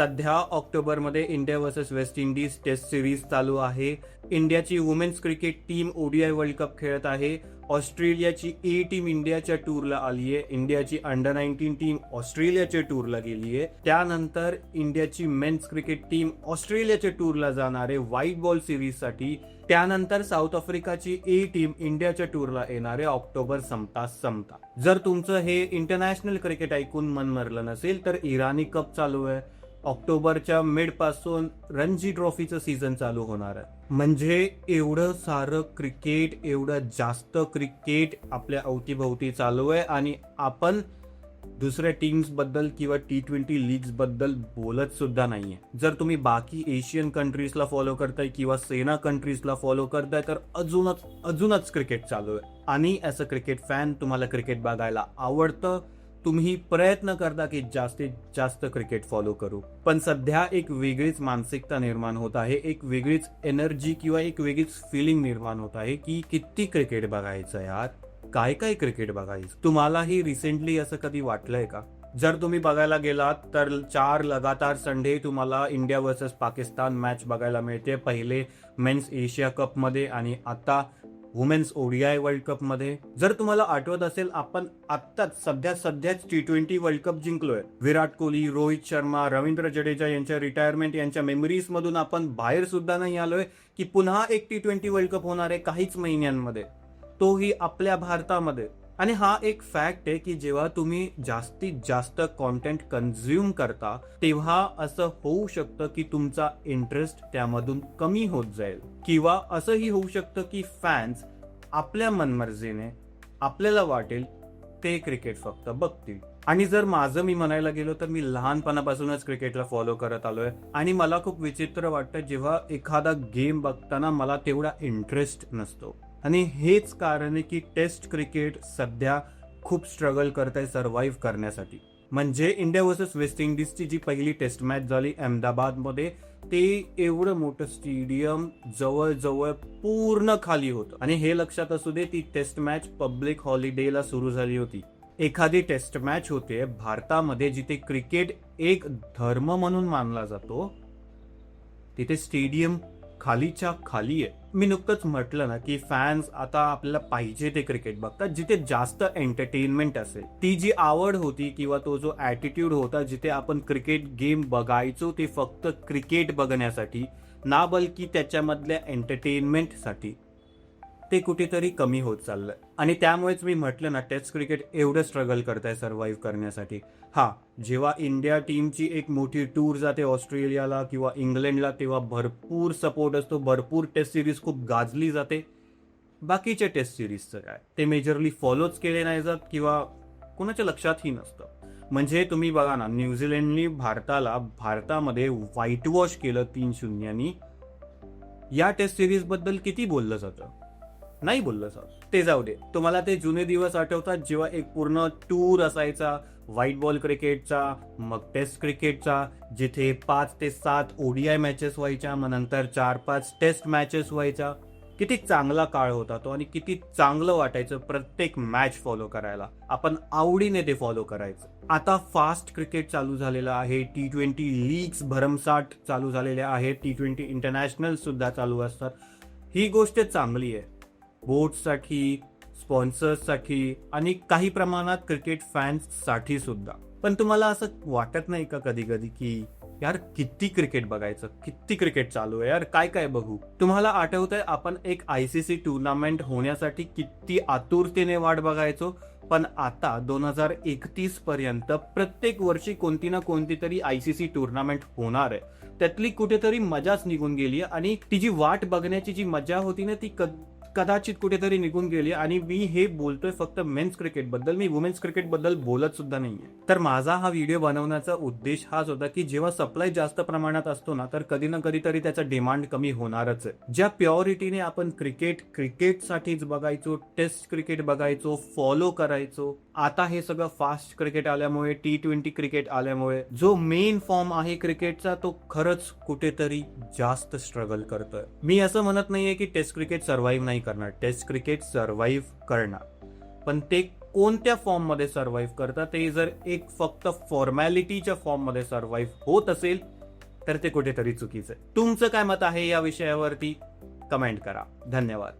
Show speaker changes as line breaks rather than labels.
सध्या ऑक्टोबरमध्ये India versus West Indies test series चालू आहे. इंडियाची women's cricket team ODI world cup खेळत आहे. ऑस्ट्रेलियाची ए टीम इंडियाच्या टूरला आली आहे. इंडियाची अंडर नाईन्टीन टीम ऑस्ट्रेलियाच्या टूरला गेली आहे. त्यानंतर इंडियाची मेन्स क्रिकेट टीम ऑस्ट्रेलियाच्या टूरला जाणार आहे. व्हाईट बॉल सिरीजसाठी त्यानंतर साऊथ आफ्रिकाची ए टीम इंडियाच्या टूरला येणार आहे. ऑक्टोबर संपता संपता. जर तुमचं हे इंटरनॅशनल क्रिकेट ऐकून मन मरलं नसेल तर इराणी कप चालू आहे. ऑक्टोबरच्या मिडपासून रणजी ट्रॉफीचं सीझन चालू होणार आहे. म्हणजे एवढं सारं क्रिकेट एवढं जास्त क्रिकेट आपल्या अवतीभोवती चालू आहे आणि आपण दुसऱ्या टीम्सबद्दल किंवा टी ट्वेंटी लीग्सबद्दल बोलतसुद्धा बोलत सुद्धा जर तुम्ही बाकी एशियन कंट्रीजला फॉलो करताय किंवा सेना कंट्रीजला फॉलो करताय तर अजूनच अजूनच क्रिकेट चालू आहे. आणि ॲज अ क्रिकेट फॅन तुम्हाला क्रिकेट बघायला आवडतं. तुम्ही प्रयत्न करता की जास्तीत जास्त क्रिकेट फॉलो करू. पण सध्या एक वेगळीच मानसिकता निर्माण होत आहे एक वेगळीच एनर्जी किंवा एक वेगळीच फिलिंग निर्माण होत आहे की किती क्रिकेट बघायचं यार? काय काय क्रिकेट बघायचं? तुम्हालाही रिसेंटली असं कधी वाटलंय का? जर तुम्ही बघायला गेलात तर चार लगातार संडे तुम्हाला इंडिया वर्सेस पाकिस्तान मॅच बघायला मिळते. पहिले मेन्स एशिया कपमध्ये आणि आता वुमेन्स ओडीआय वर्ल्ड कपमध्ये जर तुम्हाला आठवत असेल आपण आत्ताच सध्या सध्याच टी ट्वेंटी वर्ल्ड कप जिंकलोय. विराट कोहली रोहित शर्मा रवींद्र जडेजा यांच्या रिटायरमेंट यांच्या मेमरीज मधून आपण बाहेर सुद्धा नाही आलोय की पुन्हा एक टी ट्वेंटी वर्ल्ड कप होणार आहे काहीच महिन्यांमध्ये. तोही आपल्या भारतामध्ये. आणि हा एक फॅक्ट आहे की जेव्हा तुम्ही जास्तीत जास्त कॉन्टेंट कन्झ्युम करता तेव्हा असं होऊ शकतं की तुमचा इंटरेस्ट त्यामधून कमी होत जाईल. किंवा असंही होऊ शकतं की फॅन्स आपल्या मनमर्जीने आपल्याला वाटेल ते क्रिकेट फक्त बघतील. आणि जर माझं मी म्हणायला गेलो तर मी लहानपणापासूनच क्रिकेटला फॉलो करत आलोय. आणि मला खूप विचित्र वाटतं जेव्हा एखादा गेम बघताना मला तेवढा इंटरेस्ट नसतो. आणि हेच कारण आहे की टेस्ट क्रिकेट सध्या खूप स्ट्रगल करत आहे सर्व्हाइव्ह करण्यासाठी. म्हणजे इंडिया वर्सेस वेस्ट इंडिजची जी पहिली टेस्ट मॅच झाली अहमदाबादमध्ये ते एवढं मोठं स्टेडियम जवळजवळ पूर्ण खाली होतं. आणि हे लक्षात असू दे ती टेस्ट मॅच पब्लिक हॉलिडेला सुरू झाली होती. एखादी टेस्ट मॅच होते भारतामध्ये जिथे क्रिकेट एक धर्म म्हणून मानला जातो तिथे स्टेडियम खालीच्या खाली आहे. मी नुकतंच म्हटलं ना की फॅन्स आता आपल्याला पाहिजे ते क्रिकेट बघतात. जिथे जास्त एंटरटेनमेंट असेल ती जी आवड होती किंवा तो जो ॲटिट्यूड होता जिथे आपण क्रिकेट गेम बघायचो ते फक्त क्रिकेट बघण्यासाठी ना बल्कि त्याच्यामधल्या एंटरटेनमेंटसाठी ते कुठेतरी कमी होत चाललंय. आणि त्यामुळेच मी म्हटलं ना टेस्ट क्रिकेट एवढं स्ट्रगल करताय सर्व्हाइव्ह करण्यासाठी. हा जेव्हा इंडिया टीमची एक मोठी टूर जाते ऑस्ट्रेलियाला किंवा इंग्लंडला तेव्हा भरपूर सपोर्ट असतो. भरपूर टेस्ट सिरीज खूप गाजली जाते. बाकीच्या टेस्ट सिरीजचं काय? ते मेजरली फॉलोच केले नाही जात किंवा कुणाच्या लक्षातही नसतं. म्हणजे तुम्ही बघा ना न्यूझीलंडनी भारताला भारतामध्ये व्हाईट वॉश केलं तीन शून्यांनी. या टेस्ट सिरीजबद्दल किती बोललं जातं? नाही बोललं सर ते जाऊ दे. तुम्हाला ते जुने दिवस आठवतात जेव्हा एक पूर्ण टूर असायचा व्हाईट बॉल क्रिकेटचा मग टेस्ट क्रिकेटचा जिथे पाच ते सात ओडीआय मॅचेस व्हायच्या मग नंतर चार पाच टेस्ट मॅचेस व्हायच्या. किती चांगला काळ होता तो आणि किती चांगलं वाटायचं प्रत्येक मॅच फॉलो करायला. आपण आवडीने ते फॉलो करायचं. आता फास्ट क्रिकेट चालू झालेलं आहे टी ट्वेंटी लीग्स भरमसाठ चालू झालेल्या आहेत टी ट्वेंटी इंटरनॅशनल सुद्धा चालू असतात. ही गोष्ट चांगली आहे. बोर्डसाठी स्पॉन्सर्ससाठी आणि काही प्रमाणात क्रिकेट फॅन्ससाठी सुद्धा. पण तुम्हाला असं वाटत नाही का कधी कधी की यार किती क्रिकेट बघायचं? किती क्रिकेट चालू आहे? यार काय काय बघू? तुम्हाला आठवत आहे आपण एक आयसीसी टुर्नामेंट होण्यासाठी किती आतुरतेने वाट बघायचो पण आता दोन हजार एकतीस पर्यंत प्रत्येक वर्षी कोणती ना कोणती तरी आयसीसी टुर्नामेंट होणार आहे. त्यातली कुठेतरी मजाच निघून गेली आणि ती जी वाट बघण्याची जी मजा होती ना ती क- कदाचित कुठेतरी निघून गेली आणि मी हे बोलतोय फक्त मेन्स क्रिकेटबद्दल मी वुमेन्स क्रिकेटबद्दल बोलत सुद्धा नाहीये. तर माझा हा व्हिडिओ बनवण्याचा उद्देश हाच होता की जेव्हा सप्लाय जास्त प्रमाणात असतो ना तर कधी ना कधीतरी त्याचा डिमांड कमी होणारच आहे. ज्या प्युरिटीने आपण क्रिकेट क्रिकेटसाठीच बघायचो टेस्ट क्रिकेट बघायचो फॉलो करायचो आता हे सगळं फास्ट क्रिकेट आल्यामुळे टी ट्वेंटी क्रिकेट आल्यामुळे जो मेन फॉर्म आहे क्रिकेटचा तो खरंच कुठेतरी जास्त स्ट्रगल करतोय. मी असं म्हणत नाहीये की टेस्ट क्रिकेट सर्व्हाइव्ह नाही करणार. टेस्ट क्रिकेट सर्व्हाइव्ह करणार. पण ते कोणत्या फॉर्ममध्ये सर्व्हाइव्ह करतात ते जर एक फक्त फॉर्मॅलिटीच्या फॉर्ममध्ये सर्व्हाइव्ह होत असेल तर ते कुठेतरी चुकीचं आहे. तुमचं काय मत आहे या विषयावरती? कमेंट करा. धन्यवाद.